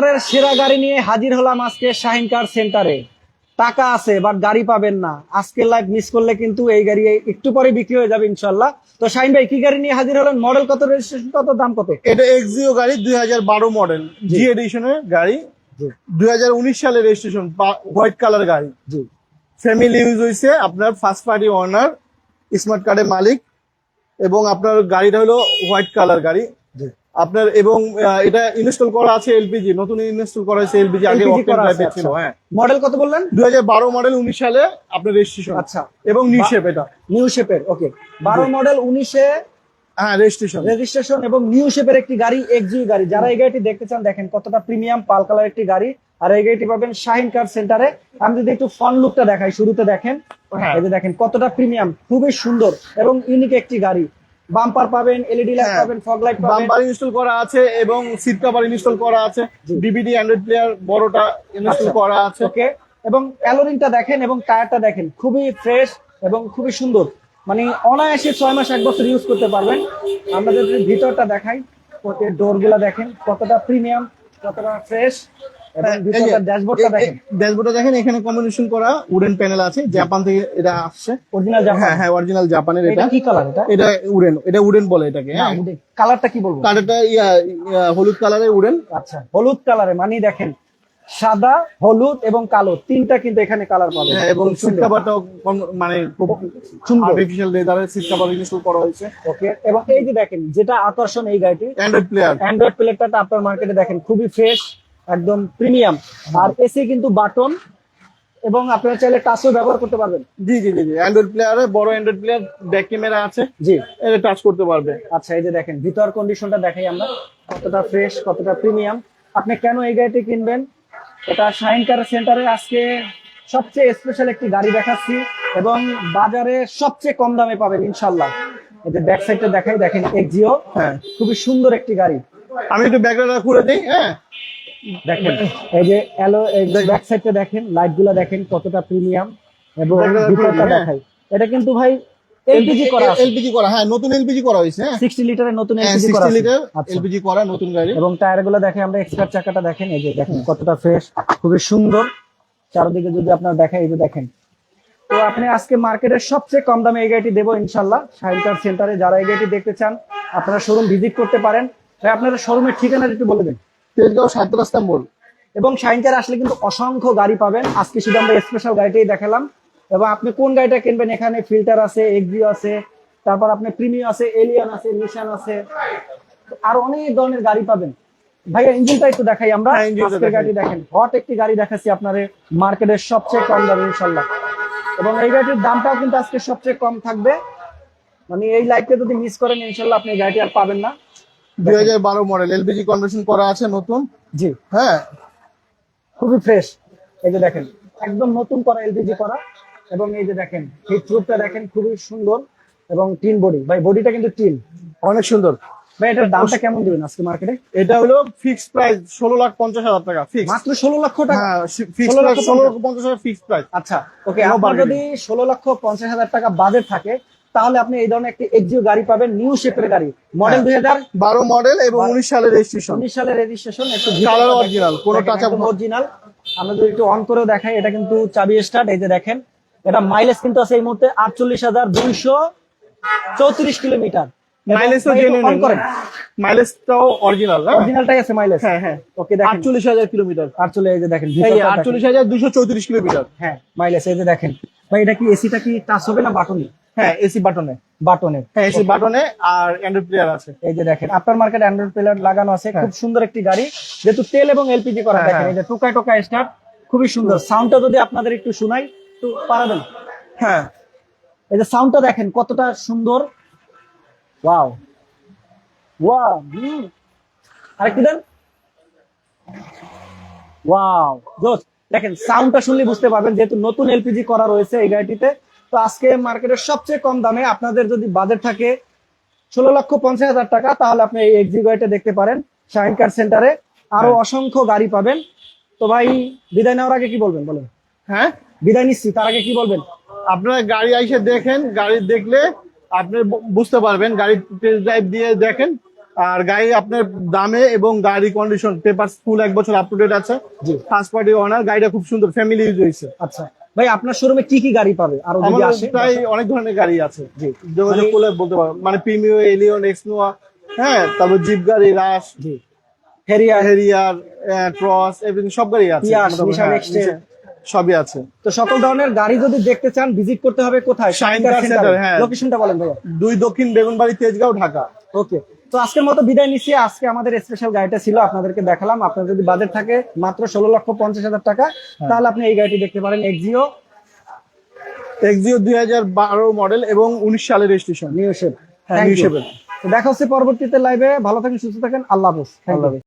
বাজারের সেরা গাড়ি নিয়ে হাজির হলাম আজকে শাহিন কার সেন্টারে। টাকা আছে বাট গাড়ি পাবেন না। আজকের লাইভ মিস করলে কিন্তু এই গাড়ি একটু পরে বিক্রি হয়ে যাবে ইনশাল্লাহ তো শাহিন ভাই কি গাড়ি নিয়ে হাজির হলেন? মডেল কত রেজিস্ট্রেশন কত দাম কত? এটা এক্সিও গাড়ি দুই হাজার বারো মডেল জি। এডিশনের গাড়ি। দুই সালের রেজিস্ট্রেশন হোয়াইট কালার গাড়ি। জি। ফ্যামিলি ইউজ হয়েছে আপনার ফার্স্ট পার্টি ওনার স্মার্ট কার্ডের মালিক এবং আপনার গাড়িটা হলো হোয়াইট কালার গাড়ি। আপনার এবং এটা ইনস্টল করা আছে এলপিজি নতুন ইনস্টল করা হয়েছে এলপিজি আগে অকটেন আছে, ছিল আচ্ছা। হ্যাঁ। মডেল কত বললেন? দুই হাজার বারো মডেল উনিশ সালে আপনার রেজিস্ট্রেশন আচ্ছা। এবং নিউ শেপ এটা। নিউ শেপের ওকে বারো মডেল উনিশে হ্যাঁ রেজিস্ট্রেশন রেজিস্ট্রেশন এবং নিউ শেপের একটি গাড়ি এক্সইউ গাড়ি। যারা এই গাড়িটি দেখতে চান দেখেন কতটা প্রিমিয়াম পাল কালার একটি গাড়ি। আর এই গাড়িটি পাবেন শাহিন কার সেন্টারে আমি যদি একটু ফন লুকটা দেখাই শুরুতে দেখেন। হ্যাঁ। এই যে দেখেন কতটা প্রিমিয়াম খুবই সুন্দর এবং ইউনিক একটি গাড়ি। বাম্পার পাবেন এলইডি লাইট হ্যাঁ। পাবেন ফগ লাইট পাবেন। বাম্পার ইনস্টল করা আছে এবং সিট কভার ইনস্টল করা আছে। ডিভিডি অ্যান্ড্রয়েড প্লেয়ার বড়টা ইনস্টল আচ্ছা। করা আছে। ওকে এবং অ্যালোরিংটা দেখেন এবং টায়ারটা দেখেন খুবই ফ্রেশ এবং খুবই সুন্দর। মানে অনায়াসে ছয় মাস এক বছর ইউজ করতে পারবেন। আমরা যদি ভিতরটা দেখাই ডোরগুলা দেখেন কতটা প্রিমিয়াম কতটা ফ্রেশ ড্যাশবোর্ডটা দেখেন। এখানে কম্বিনেশন করা উডেন প্যানেল আছে জাপান থেকে এটা আসছে। অরিজিনাল হ্যাঁ হ্যাঁ অরিজিনাল জাপানের এটা এটা। কি কালার এটা? এটা উডেন এটা উডেন বলে এটাকে হ্যাঁ কালারটা কি বলব? কালারটা হলুদ কালারের উডেন আচ্ছা হলুদ কালারে মানে দেখেন। সাদা হলুদ এবং কালো তিনটা কিন্তু এখানে কালার হ্যাঁ, এবং মানে খুব সুন্দর। আর্টিফিশিয়াল লেদারের সিট ইনস্টল করা হয়েছে। ওকে এবং এই যে দেখেন যেটা আকর্ষণ এই গাড়িটি অ্যান্ড্রয়েড প্লেয়ার অ্যান্ড্রয়েড আপনার মার্কেটে দেখেন খুবই ফ্রেশ একদম প্রিমিয়াম আর এসি কিন্তু বাটন এবং আপনারা চাইলে টাচও ব্যবহার করতে পারবেন। জি জি জি অ্যান্ড্রয়েড প্লেয়ারে বড় অ্যান্ড্রয়েড প্লেয়ার ব্যাক ক্যামেরা আছে। জি। এটা টাচ করতে পারবে। আচ্ছা এই যে দেখেন ভিতর কন্ডিশনটা দেখাই আমরা। কতটা ফ্রেশ কতটা প্রিমিয়াম আপনি কেন এই গাড়িটি কিনবেন? এটা শাইন কার সেন্টারে আজকে সবচেয়ে স্পেশাল একটি গাড়ি দেখাচ্ছি এবং বাজারে সবচেয়ে কম দামে পাবেন ইনশাল্লাহ এই যে ব্যাক সাইডটা দেখাই দেখেন এক্সিও। হ্যাঁ। খুবই সুন্দর একটি গাড়ি। আমি একটু ব্যাকগ্রাউন্ডটা খুলে দিই হ্যাঁ। দেখেন এই যে অ্যালো ব্যাক সাইডটা দেখেন কতটা প্রিমিয়াম এবং ভিতরটা দেখাই। এটা কিন্তু ভাই এলপিজি করা এলপিজি করা হ্যাঁ নতুন এলপিজি করা হয়েছে হ্যাঁ। 60 লিটারের নতুন হ্যাঁ এলপিজি করা 60 আছে। লিটার আচ্ছা। এলপিজি করা নতুন গাড়ি। এবং টায়ারগুলো দেখে আমরা এক্সপার্ট চাকাটা দেখেন এই যে দেখেন কতটা ফ্রেশ খুবই সুন্দর। চারদিকে যদি আপনার দেখেন এই যে দেখেন। তো আপনি আজকে মার্কেটের সবচেয়ে কম দামে এই গাড়িটি দেবো ইনশাল্লাহ। সাইলকার সেন্টারে যারা এই গাড়িটি দেখতে চান আপনারা শোরুম ভিজিট করতে পারেন। তাই আপনাদের শোরুমের ঠিকানাটা একটু বলে দেন। তেজগাঁও সাত রাস্তা মোড় এবং শাইনকার আসলে কিন্তু অসংখ্য গাড়ি পাবেন। আজকে শুধু আমরা স্পেশাল গাড়িটাই দেখালাম। এবং আপনি কোন গাড়িটা কিনবেন? এখানে ফিল্টার আছে এক্সিও আছে তারপর আপনি প্রিমিয়াম আছে এলিয়ান আছে নিশান আছে। আর অনেক ধরনের গাড়ি পাবেন। ভাইয়া ইঞ্জিনটা একটু দেখাই আমরা। হ্যাঁ, আজকের গাড়ি দেখেন। হট একটি গাড়ি দেখাচ্ছি আপনার। মার্কেটের সবচেয়ে কম দামে ইনশাল্লাহ। এবং এই গাড়িটির দামটাও কিন্তু আজকে সবচেয়ে কম থাকবে। মানে এই লাইটটা যদি মিস করেন ইনশাল্লাহ আপনি এই গাড়িটি আর পাবেন না। দুই হাজার বারো মডেল এলপিজি কনভার্সন করা আছে নতুন। জি। হ্যাঁ। খুবই ফ্রেশ এই যে দেখেন একদম নতুন করা এলপিজি করা। এবং এই যে দেখেন হিট প্রুফটা দেখেন খুবই সুন্দর এবং টিন বডি ভাই বডিটা কিন্তু টিন। অনেক সুন্দর। ভাই এটার দামটা কেমন দিবেন আজকে মার্কেটে এটা হলো ফিক্স প্রাইস ষোলো লাখ পঞ্চাশ হাজার টাকা ফিক্স মাত্র ষোলো লক্ষ টাকা? হ্যাঁ ফিক্স প্রাইস ষোলো লক্ষ পঞ্চাশ হাজার ফিক্স প্রাইস আচ্ছা ওকে আপনার যদি ষোলো লক্ষ পঞ্চাশ হাজার টাকা বাজেট থাকে তাহলে আপনি এই ধরনের একটি এক্সিও গাড়ি পাবেন নিউ শেপের গাড়ি। মডেল হ্যাঁ। দুই হাজার বারো মডেল এবং উনিশ সালের রেজিস্ট্রেশন উনিশ সালের রেজিস্ট্রেশন একটু কোনো touch অরিজিনাল আমরা যদি একটু অন করে দেখাই এটা কিন্তু চাবি স্টার্ট এই যে দেখেন। এটা মাইলেজ কিন্তু আছে এই মুহূর্তে আটচল্লিশ হাজার দুইশো চৌত্রিশ কিলোমিটার। করেন। মাইলেজটাও অরিজিনাল অরিজিনালটাই আছে মাইলেজ হ্যাঁ হ্যাঁ। ওকে দেখেন। হাজার কিলোমিটার। এই যে দেখেন এই ভিতরটা দেখেন। আটচল্লিশ হাজার দুশো চৌত্রিশ কিলোমিটার। হ্যাঁ মাইলেজ এই যে দেখেন। ভাই এটা কি এসিটা কি টাচ হবে না বাটনই হ্যাঁ এসি বাটনে বাটনের হ্যাঁ এসি বাটনে আর অ্যান্ড্রয়েড প্লেয়ার আছে। এই যে দেখেন আপনার মার্কেট অ্যান্ড্রয়েড প্লেয়ার লাগানো আছে। খুব সুন্দর একটি গাড়ি যেহেতু তেল এবং এলপিজি করা হ্যাঁ, দেখেন হ্যাঁ। এই যে টোকায় টোকায় স্টার্ট খুবই সুন্দর। সাউন্ডটা যদি আপনাদের একটু শোনাই তো পারাবেন হ্যাঁ। এই যে সাউন্ডটা দেখেন কতটা সুন্দর। ওয়াও ওয়াও আরেকটু দেন। ওয়াও জোস দেখেন সাউন্ডটা শুনলে বুঝতে পারবেন যেহেতু নতুন এলপিজি করা রয়েছে এই গাড়িটিতে। তো আজকে মার্কেটের সবচেয়ে কম দামে আপনাদের যদি বাজেট থাকে ষোলো লক্ষ পঞ্চাশ হাজার টাকা তাহলে আপনি এই এক্সি গাড়িটা দেখতে পারেন শাহিন কার সেন্টারে আরও অসংখ্য গাড়ি পাবেন। তো ভাই বিদায় নেওয়ার আগে কি বলবেন বলেন? হ্যাঁ? বিদায় নিচ্ছি তার আগে কি বলবেন? আপনারা গাড়ি আইসে দেখেন গাড়ি দেখলে আপনি বুঝতে পারবেন গাড়ি টেস্ট ড্রাইভ দিয়ে দেখেন। আর গাড়ি আপনার দামে এবং গাড়ি কন্ডিশন পেপার ফুল এক বছর আপ টু ডেট আছে ফার্স্ট পার্টি ওনার গাড়িটা খুব সুন্দর ফ্যামিলি ইউজ হয়েছে। আচ্ছা। ভাই আপনার শোরুমে কি কি গাড়ি পাবে? আর যদি আসে? প্রায় অনেক ধরনের গাড়ি আছে। জি। যোগাযোগ মানে- করলে বলতে পারব মানে প্রিমিও এলিয়ন এক্সনোয়া হ্যাঁ তারপর জিপ গাড়ি Rush G Harrier Harrier Cross everything সব গাড়ি আছে। Nissan হ্যাঁ, সবই আছে। তো সকল ধরনের গাড়ি যদি দেখতে চান ভিজিট করতে হবে কোথায়? Center, হ্যাঁ। লোকেশনটা বলেন ভাইয়া। দুই দক্ষিণ বেগুনবাড়ি তেজগাঁও ঢাকা। ওকে তো আজকের মতো বিদায় নিচ্ছি। আজকে আমাদের স্পেশাল গাড়িটা ছিল আপনাদেরকে দেখালাম। আপনার যদি বাজেট থাকে মাত্র ষোলো লক্ষ পঞ্চাশ হাজার টাকা হ্যাঁ। তাহলে আপনি এই গাড়িটি দেখতে পারেন এক্সিও এক্সিও দুই হাজার বারো মডেল এবং উনিশ সালের রেজিস্ট্রেশন নিউ শেপ হ্যাঁ নিউ শেপের দেখা হচ্ছে পরবর্তীতে লাইভে ভালো থাকেন সুস্থ থাকেন। আল্লাহ হাফেজ।